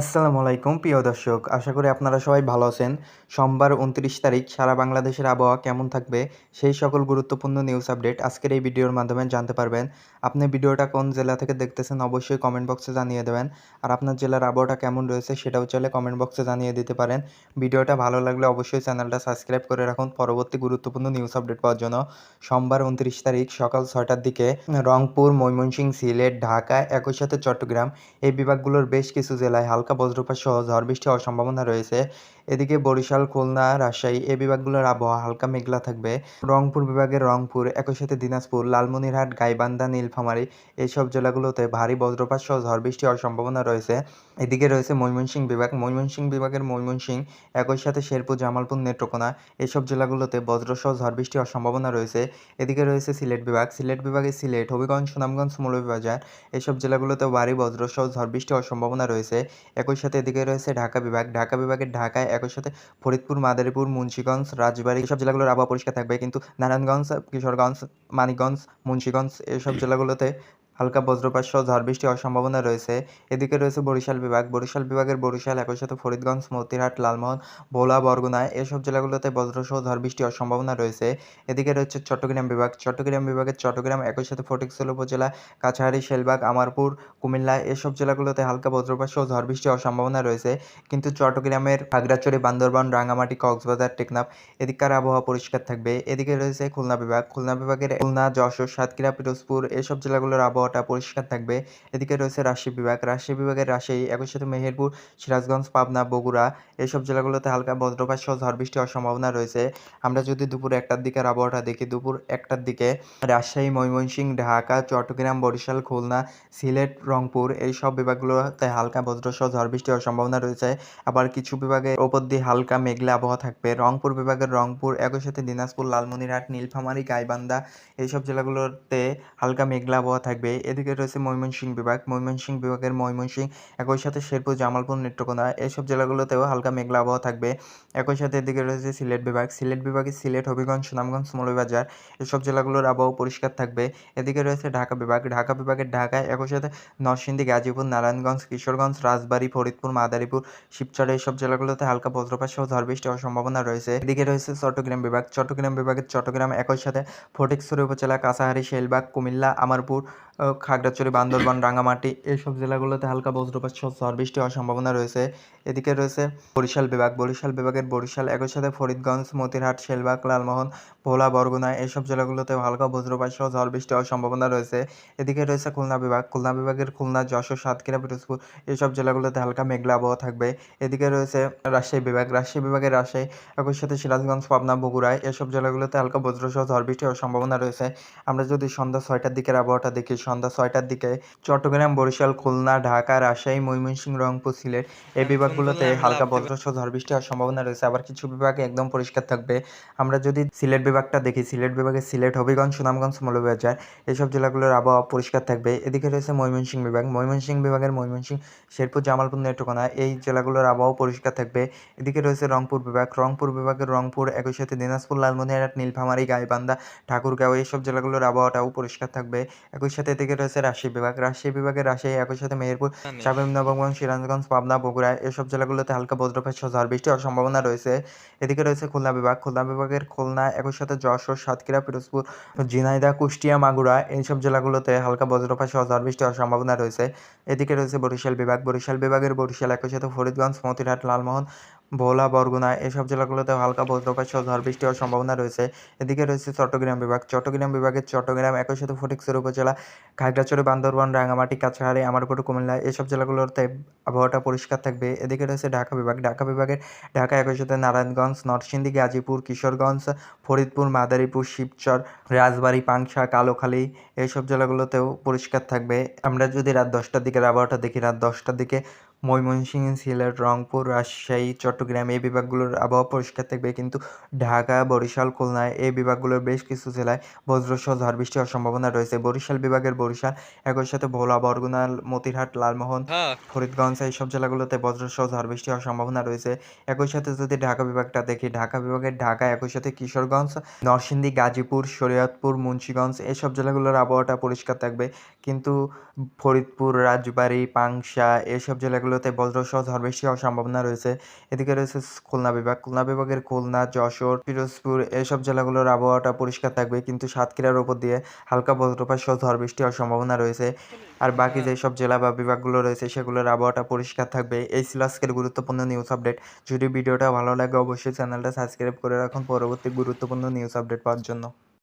আসসালামু আলাইকুম, প্রিয় দর্শক। আশা করি আপনারা সবাই ভালো আছেন। সোমবার উনত্রিশ তারিখ, সারা বাংলাদেশের আবহাওয়া কেমন থাকবে সেই সকল গুরুত্বপূর্ণ নিউজ আপডেট আজকের এই ভিডিওর মাধ্যমে জানতে পারবেন। আপনি ভিডিওটা কোন জেলা থেকে দেখতেছেন অবশ্যই কমেন্ট বক্সে জানিয়ে দেবেন। আর আপনার জেলার আবহাওয়াটা কেমন রয়েছে সেটাও চাইলে কমেন্ট বক্সে জানিয়ে দিতে পারেন। ভিডিওটা ভালো লাগলে অবশ্যই চ্যানেলটা সাবস্ক্রাইব করে রাখুন পরবর্তী গুরুত্বপূর্ণ নিউজ আপডেট পাওয়ার জন্য। সোমবার উনত্রিশ তারিখ, সকাল ছয়টার দিকে রংপুর, ময়মনসিংহ, সিলেট, ঢাকা, একই সাথে চট্টগ্রাম এই বিভাগগুলোর বেশ কিছু জেলায় হালকা বজ্রপাত সহ ঝড় বৃষ্টি হওয়ার সম্ভাবনা রয়েছে। এদিকে বরিশাল, খুলনা, রাজশাহী এই বিভাগগুলোর আবহাওয়া হালকা মেঘলা থাকবে। রংপুর বিভাগের রংপুর, একই সাথে দিনাজপুর, লালমনিরহাট, গাইবান্ধা, নীলফামারী এইসব জেলাগুলোতে ভারী বজ্রপাত সহ ঝড় বৃষ্টি হওয়ার সম্ভাবনা রয়েছে। এদিকে রয়েছে ময়মনসিংহ বিভাগ। ময়মনসিংহ বিভাগের ময়মনসিংহ একই সাথে শেরপুর, জামালপুর, নেত্রকোনা এইসব জেলাগুলোতে বজ্রসহ ঝড় বৃষ্টি হওয়ার সম্ভাবনা রয়েছে। এদিকে রয়েছে সিলেট বিভাগ। সিলেট বিভাগে সিলেট, হবিগঞ্জ, সুনামগঞ্জ মৌলভীবাজার এসব জেলাগুলোতে ভারী বজ্রসহ ঝড় বৃষ্টি হওয়ার সম্ভাবনা রয়েছে। একই সাথে এদিকে রয়েছে ঢাকা বিভাগ। ঢাকা বিভাগের ঢাকায় একই সাথে ফরিদপুর, মাদারীপুর, মুন্সীগঞ্জ, রাজবাড়ী এসব জেলাগুলোর আবহাওয়া পরিষ্কার থাকবে। কিন্তু নারায়ণগঞ্জ, কিশোরগঞ্জ, মানিকগঞ্জ, মুন্সীগঞ্জ এসব জেলাগুলোতে হালকা বজ্রপাত সহ ঝড় বৃষ্টি হওয়ার সম্ভাবনা রয়েছে। এদিকে রয়েছে বরিশাল বিভাগ। বরিশাল বিভাগের বরিশাল একই সাথে ফরিদগঞ্জ, মতিরহাট, লালমোহন, ভোলা বরগুনা এসব জেলাগুলোতে বজ্রসহ ঝড় বৃষ্টি হওয়ার সম্ভাবনা রয়েছে। এদিকে রয়েছে চট্টগ্রাম বিভাগ। চট্টগ্রাম বিভাগের চট্টগ্রাম একই সাথে ফটিকছড়ি উপজেলা কাছাড়ি শেলবাগ, আমারপুর, কুমিল্লা এসব জেলাগুলোতে হালকা বজ্রপাত সহ ঝড় বৃষ্টি হওয়ার সম্ভাবনা রয়েছে। কিন্তু চট্টগ্রামের খাগড়াছড়ি, বান্দরবান রাঙামাটি কক্সবাজার, টেকনাফ এদিককার আবহাওয়া পরিষ্কার থাকবে। এদিকে রয়েছে খুলনা বিভাগ। খুলনা বিভাগের খুলনা, যশোর, সাতক্ষীরা, পিরোজপুর এসব জেলাগুলোর আবহাওয়াটা পরিষ্কার থাকবে। এদিকে রয়েছে রাজশাহী বিভাগ। রাজশাহী বিভাগের রাজশাহী একই সাথে মেহেরপুর, সিরাজগঞ্জ, পাবনা, বগুড়া এসব জেলাগুলোতে হালকা বজ্রপাত সহ ঝড় বৃষ্টি হওয়ার সম্ভাবনা রয়েছে। আমরা যদি দুপুর একটার দিকের আবহাওয়াটা দেখি, দুপুর একটার দিকে রাজশাহী, ময়মনসিংহ, ঢাকা, চট্টগ্রাম, বরিশাল, খুলনা, সিলেট, রংপুর এই সব বিভাগগুলোতে হালকা বজ্রসহ ঝড় বৃষ্টি হওয়ার সম্ভাবনা রয়েছে। আবার কিছু বিভাগের ওপর দিয়ে হালকা মেঘলা আবহাওয়া থাকবে। রংপুর বিভাগের রংপুর একই সাথে দিনাজপুর, লালমনিরহাট, নীলফামারী, গাইবান্ধা এইসব জেলাগুলোতে হালকা মেঘলা আবহাওয়া থাকবে। এদিকে রয়েছে ময়মনসিংহ বিভাগ। ময়মনসিংহ বিভাগের ময়মনসিংহ, একই সাথে শেরপুর, জামালপুর, নেত্রকোনা এইসব জেলাগুলোতেও হালকা মেঘলা আবহাওয়া থাকবে। একই সাথে এদিকে রয়েছে সিলেট বিভাগ। সিলেট বিভাগে সিলেট, হবিগঞ্জ, সুনামগঞ্জ, মৌলভীবাজার এসব জেলাগুলোর আবহাওয়া পরিষ্কার থাকবে। এদিকে রয়েছে ঢাকা বিভাগ। ঢাকা বিভাগের ঢাকায় একই সাথে নরসিংদী, গাজীপুর, নারায়ণগঞ্জ, কিশোরগঞ্জ, রাজবাড়ী, ফরিদপুর, মাদারীপুর, শিবচর এইসব জেলাগুলোতে হালকা বজ্রপাত সহ ঝড় বৃষ্টি হওয়ার সম্ভাবনা রয়েছে। এদিকে রয়েছে চট্টগ্রাম বিভাগ। চট্টগ্রাম বিভাগের চট্টগ্রাম একই সাথে ফটিকছড়ি উপজেলা, কাছাহারি, শেলবাগ, কুমিল্লা, আমারপুর খাগড়াছড়ি, বান্দরবান রাঙামাটি এইসব জেলাগুলোতে হালকা বজ্রপাত সহ ঝড়, বৃষ্টি হওয়ার সম্ভাবনা রয়েছে। এদিকে রয়েছে বরিশাল বিভাগ। বরিশাল বিভাগের বরিশাল, একই সাথে ফরিদগঞ্জ, মতিরহাট, শেলবাগ, লালমোহন ভোলা, বরগুনা এইসব জেলাগুলোতে হালকা বজ্রপাত সহ ঝড়, বৃষ্টি হওয়ার সম্ভাবনা রয়েছে। এদিকে রয়েছে খুলনা বিভাগ। খুলনা বিভাগের খুলনা, যশোর, সাতক্ষীরা, পিরোজপুর এইসব জেলাগুলোতে হালকা মেঘলা আবহাওয়া থাকবে। এদিকে রয়েছে রাজশাহী বিভাগ। রাজশাহী বিভাগের রাজশাহী একই সাথে সিরাজগঞ্জ, পাবনা বগুড়ায় এসব জেলাগুলোতে হালকা বজ্রসহ ঝড়, বৃষ্টি হওয়ার সম্ভাবনা রয়েছে। আমরা যদি সন্ধ্যা ছয়টার দিকের আবহাওয়াটা দেখি, সন্ধ্যা ছয়টার দিকে চট্টগ্রাম, বরিশাল, খুলনা, ঢাকা, রাজশাহী, ময়মনসিংহ, রংপুর, সিলেট এই বিভাগগুলোতে হালকা বজ্রসহ ঝড়, বৃষ্টি হওয়ার সম্ভাবনা রয়েছে। আবার কিছু বিভাগে একদম পরিষ্কার থাকবে। আমরা যদি সিলেট বিভাগটা দেখি সিলেট বিভাগে সিলেট, হবিগঞ্জ, সুনামগঞ্জ, মৌলভীবাজার এইসব জেলাগুলোর আবহাওয়া পরিষ্কার থাকবে। এদিকে রয়েছে ময়মনসিংহ বিভাগ। ময়মনসিংহ বিভাগের ময়মনসিংহ, শেরপুর, জামালপুর, নেত্রকোনা এই জেলাগুলোর আবহাওয়া পরিষ্কার থাকবে। এদিকে রয়েছে রংপুর বিভাগ। রংপুর বিভাগের রংপুর, একই সাথে দিনাজপুর, লালমনিরহাট, নীলফামারী, গাইবান্ধা, ঠাকুরগাঁও এইসব জেলাগুলোর আবহাওয়াটাও পরিষ্কার থাকবে। একই সাথে এদিকে রয়েছে রাজশাহী বিভাগ। রাজশাহী বিভাগের রাজশাহী, একই সাথে মেহেরপুর শামীম নবাবগঞ্জ সিরাজগঞ্জ, পাবনা, বগুড়া এসব জেলাগুলোতে হালকা বজ্রপাত ঝড়, বৃষ্টি হওয়ার সম্ভাবনা রয়েছে। এদিকে রয়েছে খুলনা বিভাগ। খুলনা বিভাগের খুলনা, একই যশোর, সাতক্ষীরা, পিরোজপুর ঝিনাইদা কুষ্টিয়া, মাগুরা এইসব জেলাগুলোতে হালকা বজ্রপাত সহ ঝড় বৃষ্টি হওয়ার সম্ভাবনা রয়েছে। এদিকে রয়েছে বরিশাল বিভাগ। বরিশাল বিভাগের বরিশাল একই সাথে ফরিদগঞ্জ, মতিরহাট, লালমোহন ভোলা, বরগুনা এসব জেলাগুলোতে হালকা বজ্রপাত সহ ঝড়, বৃষ্টি হওয়ার সম্ভাবনা রয়েছে। এদিকে রয়েছে চট্টগ্রাম বিভাগ। চট্টগ্রাম বিভাগের চট্টগ্রাম একই সাথে ফটিকছড়ি উপজেলা খাগড়াছড়ি বান্দরবান রাঙামাটি কাছাড়ি আমারপুর কুমিল্লা এসব জেলাগুলোতে আবহাওয়াটা পরিষ্কার থাকবে। এদিকে রয়েছে ঢাকা বিভাগ। ঢাকা বিভাগের ঢাকা একই সাথে নারায়ণগঞ্জ, নরসিংদী, গাজীপুর, কিশোরগঞ্জ, ফরিদপুর, মাদারীপুর, শিবচর, রাজবাড়ী, পাংশা, কালোখালী এইসব জেলাগুলোতেও পরিষ্কার থাকবে। আমরা যদি রাত দশটার দিকে আবহাওয়াটা দেখি, রাত দশটার দিকে ময়মনসিংহ সিলেট রংপুর রাজশাহী চট্টগ্রাম এই বিভাগগুলোর আবহাওয়া পরিষ্কার থাকবে। কিন্তু ঢাকা বরিশাল খুলনায় এই বিভাগগুলোর বেশ কিছু জেলায় বজ্রসহ ঝড় বৃষ্টি হওয়ার সম্ভাবনা রয়েছে। বরিশাল বিভাগের বরিশাল একই সাথে ভোলা বরগুনা মতিরহাট লালমোহন ফরিদগঞ্জ এইসব জেলাগুলোতে বজ্রসহ ঝড় বৃষ্টি হওয়ার সম্ভাবনা রয়েছে। একই সাথে যদি ঢাকা বিভাগটা দেখি ঢাকা বিভাগের ঢাকা একই সাথে কিশোরগঞ্জ নরসিংদী গাজীপুর শরীয়তপুর মুন্সীগঞ্জ এইসব জেলাগুলোর আবহাওয়াটা পরিষ্কার থাকবে। কিন্তু ফরিদপুর রাজবাড়ী পাংশা এসব জেলাগুলো জেলাগুলোতে বজ্রসহ ঝড় বৃষ্টি হওয়ার সম্ভাবনা রয়েছে। এদিকে রয়েছে খুলনা বিভাগ। খুলনা বিভাগের খুলনা যশোর পিরোজপুর এসব জেলাগুলোর আবহাওয়াটা পরিষ্কার থাকবে। কিন্তু সাতক্ষীরার ওপর দিয়ে হালকা বজ্রপাত সহ ঝড় বৃষ্টি হওয়ার সম্ভাবনা রয়েছে। আর বাকি যেসব জেলা বা বিভাগগুলো রয়েছে সেগুলোর আবহাওয়াটা পরিষ্কার থাকবে। এই ছিল আজকের গুরুত্বপূর্ণ নিউজ আপডেট যদি ভিডিওটা ভালো লাগে অবশ্যই চ্যানেলটা সাবস্ক্রাইব করে রাখুন। পরবর্তী গুরুত্বপূর্ণ নিউজ আপডেট পাওয়ার জন্য।